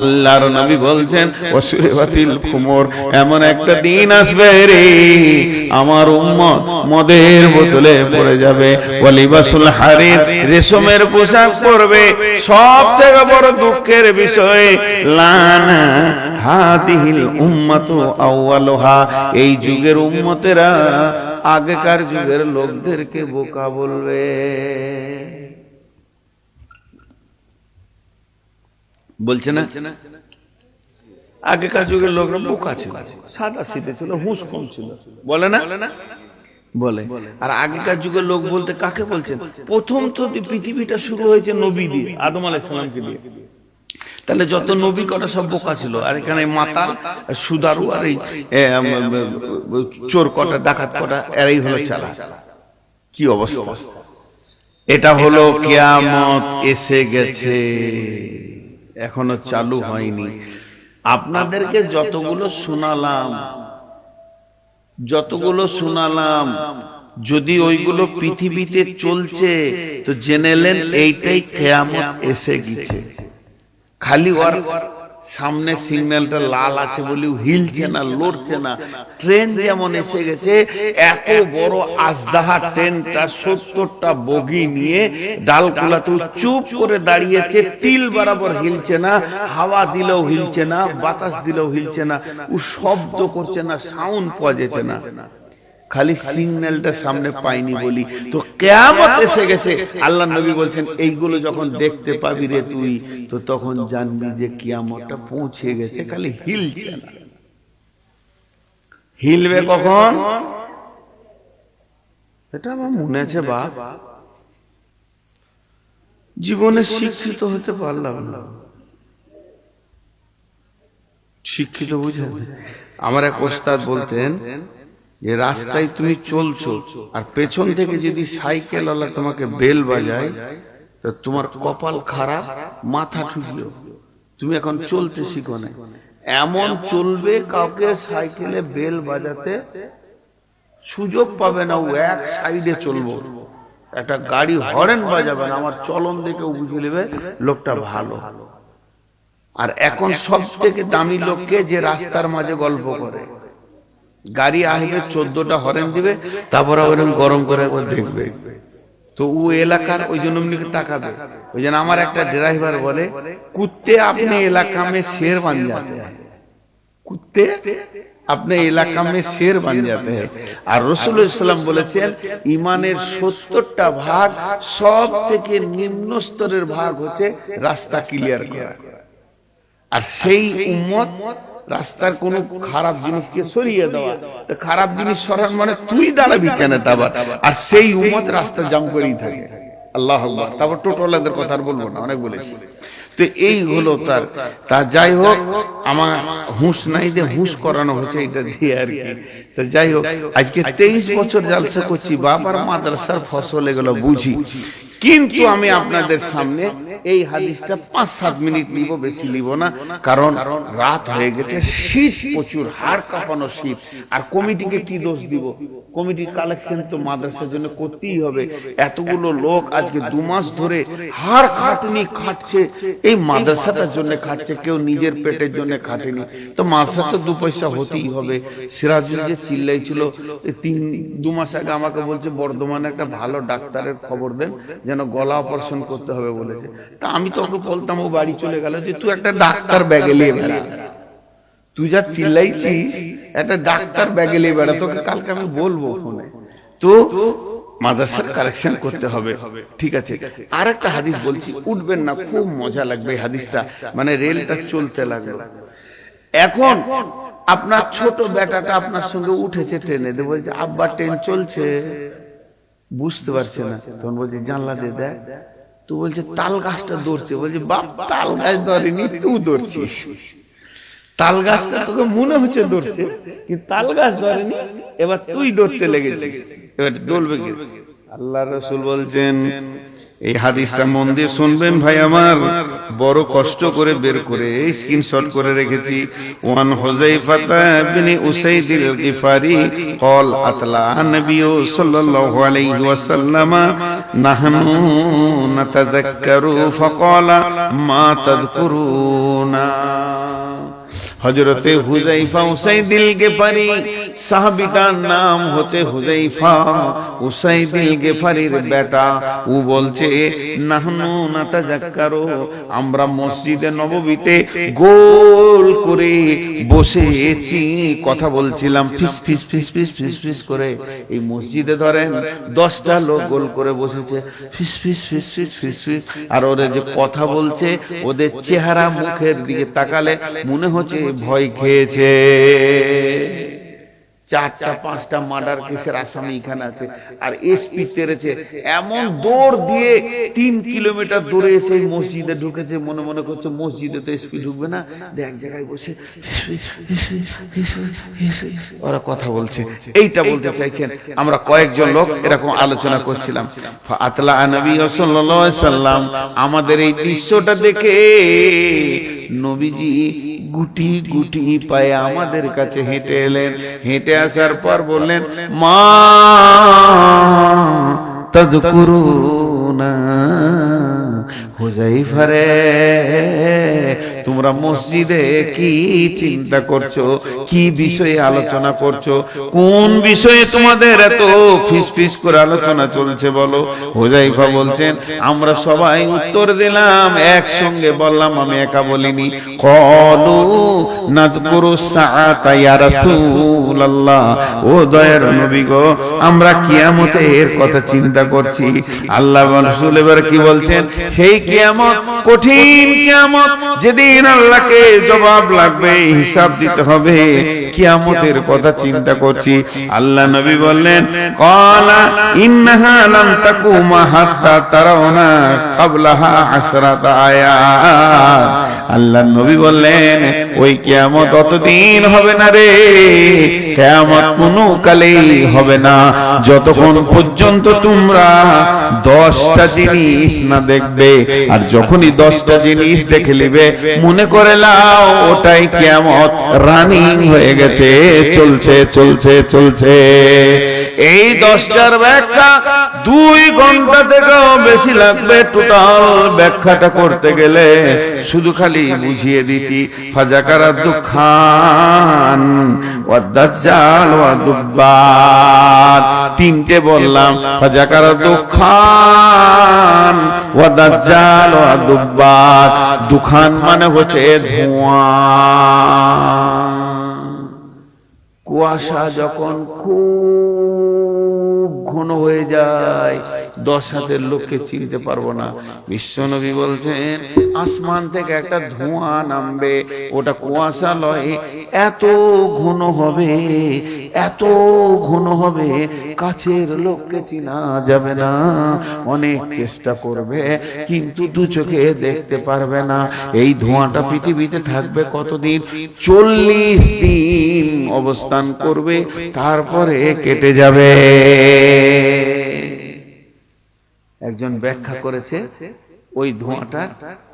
আল্লাহর নবী বলছেন অসুরেবাতিল কুমোর, এমন একটা দিন আসবে রে, আমার উম্মত মদের বোতলে পড়ে যাবে, ওয়ালিবাসুল হারির রেশমের পোশাক পরবে, সব থেকে বড় দুঃখের বিষয়। লানা হাতিহিল উম্মাতু আউয়ালুহা এই যুগের উম্মতেরা আগেকার যুগের লোকদেরকে বোকা বলবে। বলছে না? আগেকার যুগের লোকরা বোকা ছিল। সাদা শীতে ছিল হুঁশ কম ছিল। বলে না? বলে আর আগেকার যুগের লোক বলতে কাকে বলছেন? প্রথম তো পৃথিবীটা শুরু হয়েছে নবী দিয়ে আদম আলাইসালামকে দিয়ে। তাহলে যত নবী কটা সব বোকা ছিল আর এখানে মাতাল সুদারু আর এই চোর কটা ডাকাত কটা এরাই হলো চালা কি অবস্থা? এটা হলো কেয়ামত এসে গেছে। এখনও চালু হয়নি। আপনাদেরকে যতগুলো শোনালাম যতগুলো শোনালাম যদি ওইগুলো পৃথিবীতে চলছে তো জেনেলেন এইটাই কেয়ামত এসে গেছে। খালি ওর সামনে সিগন্যালটা লাল আছে বলে হিলছে না লড়ছে না। ট্রেন যেমন এসে গেছে এত বড় আজদাহা ট্রেনটা সত্তরটা বগি নিয়ে ডালকুলাতে চুপ করে দাঁড়িয়েছে তিল বরাবর হিলছে না হাওয়া দিলেও হিলছে না বাতাস দিলেও হিলছে না ও শব্দ করছে না সাউন্ড পাওয়া যেছে না। খালি সিগন্যালটা সামনে পাইনি বলি। তো কেয়ামত এসে গেছে। আল্লাহ নবী বলছেন এইগুলো যখন দেখতে পাবি রে তুই তো তখন জানবি যে কিয়ামতটা পৌঁছে গেছে খালি হিলছে না। হিলবে কখন? এটা আমার মনে আছে বাপ। জীবনে শিক্ষিত হতে পারলাম না। শিক্ষিত বুঝেন? আমার এক ওস্তাদ বলতেন যে রাস্তায় তুমি চলছো, আর পেছন থেকে যদি সাইকেল ওলা তোমাকে বেল বাজায়, তো তোমার কপাল খারাপ, মাথা ঠুকিও। তুমি এখন চলতে শিখো না। এমন চলবে কাউকে সাইকেলে বেল বাজাতে সুযোগ পাবে না, ও এক সাইডে চলবো। একটা গাড়ি হরেন বাজাবে না, আমার চলন দেখে বুঝে নেবে লোকটা ভালো। আর এখন সব থেকে দামি লোককে যে রাস্তার মাঝে গল্প করে। গাড়ি আসবে, চোদ্দটা হরেন দিবে, তারপরে ওরকম গরম করে একবার দেখবে। তো ও এলাকার ওই জন্য তাকাবে। ওই জন্য আমার একটা ড্রাইভার বলে, কুত্তে আপনি এলাকা মে শের বান যাতে কুত্তে আপনি এলাকা মে শের বান যাতে আর রসুল ইসলাম বলেছেন, ইমানের সত্তরটা ভাগ সব থেকে নিম্ন স্তরের ভাগ হচ্ছে রাস্তা ক্লিয়ার করা। আর সেই উম্মত রাস্তার কোন খারাপ জিনিসকে সরিয়ে দেওয়া। খারাপ জিনিস সরান মানে তুই দাঁড়াবি কেন তারপর আর সেই উম্মত রাস্তা জাম করেই থাকে। আল্লাহ তারপর টোটোলাদের কথা আর বলব না, অনেক বলেছি। তো এই হলো তার, তা যাই হোক, আমার হুঁশ নাই যে হুঁশ করানো হচ্ছে এটা দিয়ে আর কি। তো যাই হোক, আজকে তেইশ বছর জালসা করছি বাবার মাদ্রাসার ফসল এগুলো বুঝি। কিন্তু আমি আপনাদের সামনে এই হাদিসটা পাঁচ সাত মিনিট নিব বেশি নিব না কারণ রাত হয়ে গেছে শীত প্রচুর হাড় কাঁপানো শীত। আর কমিটিকে কি দোষ দিব? কমিটির কালেকশন তো মাদ্রাসার জন্য করতেই হবে। এতগুলো লোক আজকে দু মাস ধরে হাড় খাটুনি খাটছে এই মাদ্রাসাটার জন্য খাটছে কেউ নিজের পেটের জন্য খাটেনি। তো মাদ্রাসা তো দু পয়সা হতেই হবে। সিরাজুল যে চিল্লাই ছিল তিন দু মাস আগে আমাকে বলছে বর্ধমানে একটা ভালো ডাক্তারের খবর দেন যেন গলা অপারেশন করতে হবে বলেছে। তা আমি তো ওকে বলতাম ও বাড়ি চলে গেল যে তুই একটা ডাক্তার ব্যাগে নিয়ে বেড়া। তুই যা চিল্লাইছিস একটা ডাক্তার ব্যাগে নিয়ে বেড়া তোকে কালকে আমি বলব ফোনে। তো মাদ্রাসার কালেকশন করতে হবে। ঠিক আছে। আর একটা হাদিস বলছি উঠবেন না খুব মজা লাগবে এই হাদিসটা। মানে রেলটা চলতে লাগল। এখন আপনার ছোট বেটাটা আপনার সঙ্গে উঠেছে ট্রেনে বলছে আব্বা ট্রেন চলছে। বুঝতে পারছে না। তখন বলছে জানলা দিয়ে দেখ। তো বলছে তাল গাছটা দৌড়ছে বলছে বাপ তাল গাছ ধরেনি তুই দৌড়ছিস তাল গাছটা তোকে মনে হচ্ছে দৌড়ছে কিন্তু তাল গাছ ধরেনি এবার তুই ধরতে লেগেছিস। এবার দৌড়বে কি আল্লাহ রসুল বলছেন এই হাদিসটা মন দিয়ে শুনবেন ভাই আমার। বড় কষ্ট করে বের করে স্ক্রিনশট করে রেখেছি। ওয়ান হুযায়ফাতা ইবনে উসাইদিল গিফারি কল আতলা নবিয়্যু সাল্লাল্লাহু আলাইহি ওয়াসাল্লাম নাহনু নাতাযাক্কারু ফাকালা মা তাযকুরুনা। হজরতে হুজাইফা উসাইদিল গেফারি সাহাবিটার নাম হতে হুজাইফা উসাইদিল গেফারির বেটা। ও বলছে, নাহনু নাতাজাক্কারু, আমরা মসজিদে নববীতে গোল করে বসেছি। কথা বলছিলাম, ফিস ফিস ফিস ফিস ফিস ফিস করে। এই মসজিদে ধরেন, দশটা লোক গোল করে বসেছে। ফিস ফিস ফিস ফিস ফিস ফিস। আর ওরা যে কথা বলছে, ওদের চেহারা মুখের দিকে তাকালে মনে হচ্ছে ভয় খেয়েছে। চারটা, পাঁচটা মার্ডার কেসের আসামি এখানে আছে। আর এসপি তেরেছে। এমন দৌড় দিয়ে তিন কিলোমিটার দূরে এসে মসজিদে ঢুকেছে। মনে মনে করছে মসজিদে তো এসপি ঢুকবে না। এক জায়গায় বসে ওরা কথা বলছে। এইটা বলতে চাইছেন। আমরা কয়েকজন লোক এরকম আলোচনা করছিলাম। আতলা নবী সাল্লাম আমাদের এই দৃশ্যটা দেখে নবীজি গুটি গুটি পায়ে আমাদের কাছে হেঁটে এলেন। হেঁটে আসার পর বললেন মা তদকুরুনা হুজাইফা রে তোমরা মসজিদে কি চিন্তা করছ? কি বিষয়ে আলোচনা করছ? কোন বিষয়ে তোমাদের এত ফিস ফিস করে আলোচনা চলছে বলো? হুজাইফা বলছেন, আমরা সবাই উত্তর দিলাম, একসঙ্গে বললাম, আমি একা বলিনি। কলু নাদকুরু সাআতা ইয়া রাসূলুল্লাহ। ও দয়ার নবী গো, আমরা কিয়ামতের কথা চিন্তা করছি। আল্লাহ রাসূল এবার কি বলছেন? সেই কিয়ামত, কঠিন কিয়ামত, যেদিন আল্লাহকে জবাব লাগবে, হিসাব দিতে হবে। কিয়ামতের কথা চিন্তা করছি। আল্লাহ নবী বললেন, কলা ইন্নাহা লাম তাকুমা হাত্তা তারাউনা ক্বাবলাহা আশরাতা আয়াত। আল্লাহ নবী বললেন, ওই কিয়ামত অতদিন হবে না রে। কিয়ামত কোনো কালেই হবে না। যতক্ষণ পর্যন্ত তোমরা দশটা জিনিস না দেখবে, আর যখনই দশটা জিনিস দেখে নিবে, মনে করে লাও, ওটাই কিয়ামত রানিং হয়ে গেছে। চলছে চলছে চলছে। এই দশটার ব্যাখ্যা দুই ঘণ্টা থেকেও বেশি লাগবে টোটাল ব্যাখ্যাটা করতে গেলে। শুধু খালি বুঝিয়ে দিচ্ছি, ফাজাকারা দুখান ওয়াদাজ্জাল ওয়া তিনটে বললাম, ফাজাকারা দুখান ওয়াদাজ্জাল ওয়া দুব্বাত। দুখান মানে হচ্ছে ধোঁয়া। কুয়াশা যখন খুব ঘন হয়ে যায় দশ হাতের লোককে চিনতে পারব না। বিশ্বনবী বলছেন আসমান থেকে একটা ধোঁয়া নামবে ওটা কুয়াশা লয় এত ঘন হবে এত ঘন হবে কাছের লোককে চিনা যাবে না। অনেক চেষ্টা করবে কিন্তু দু চোখে দেখতে পারবে না। এই ধোঁয়াটা পৃথিবীতে থাকবে কতদিন? চল্লিশ দিন অবস্থান করবে তারপরে কেটে যাবে। একজন ব্যাখ্যা করেছে, ওই ধোঁয়াটা,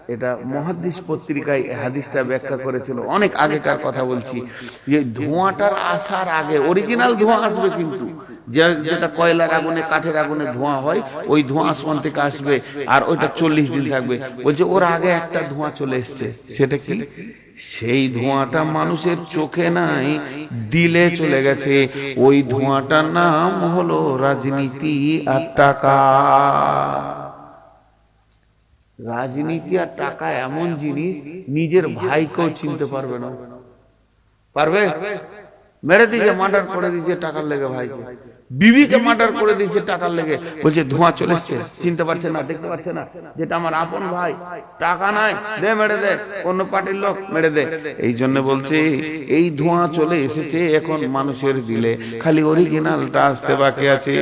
এটা মহাদিস পত্রিকায় হাদিসটা ব্যাখ্যা করেছিল। অনেক আগেকার কথা বলছি। যে ধোঁয়াটার আসার আগে অরিজিনাল ধোঁয়া আসবে কিন্তু। যেটা কয়লার আগুনে, কাঠের আগুনে ধোঁয়া হয়, ওই ধোঁয়া আসমান থেকে আসবে, আর ওইটা চল্লিশ দিন থাকবে। বলছে, ওর আগে একটা ধোঁয়া চলে এসছে। সেটা কি? সেই ধোঁয়াটা মানুষের চোখে নাই, দিলে চলে গেছে। ওই ধোঁয়াটার নাম হলো রাজনীতি আর টাকা। রাজনীতি আর টাকা এমন জিনিস, নিজের ভাইকেও চিনতে পারবে না। পারবে? মেরে দিয়েছে, মার্ডার করে দিয়েছে টাকার লেগে ভাইকে। বিবিকে মার্ডার করে দিয়েছে টাকার লেগে। বলছে, ধোঁয়া চলে এসছে। চিনতে পারছে না, দেখতে পারছে না। যেটা আমার আপন ভাই, টাকা নাই, দে মেরে দে, অন্য পার্টির লোক মেরে দে। এই জন্য বলছে, এই ধোঁয়া চলে এসেছে, এখন মানুষের দিলে। খালি অরিজিনালটা আসতে বাকি আছে।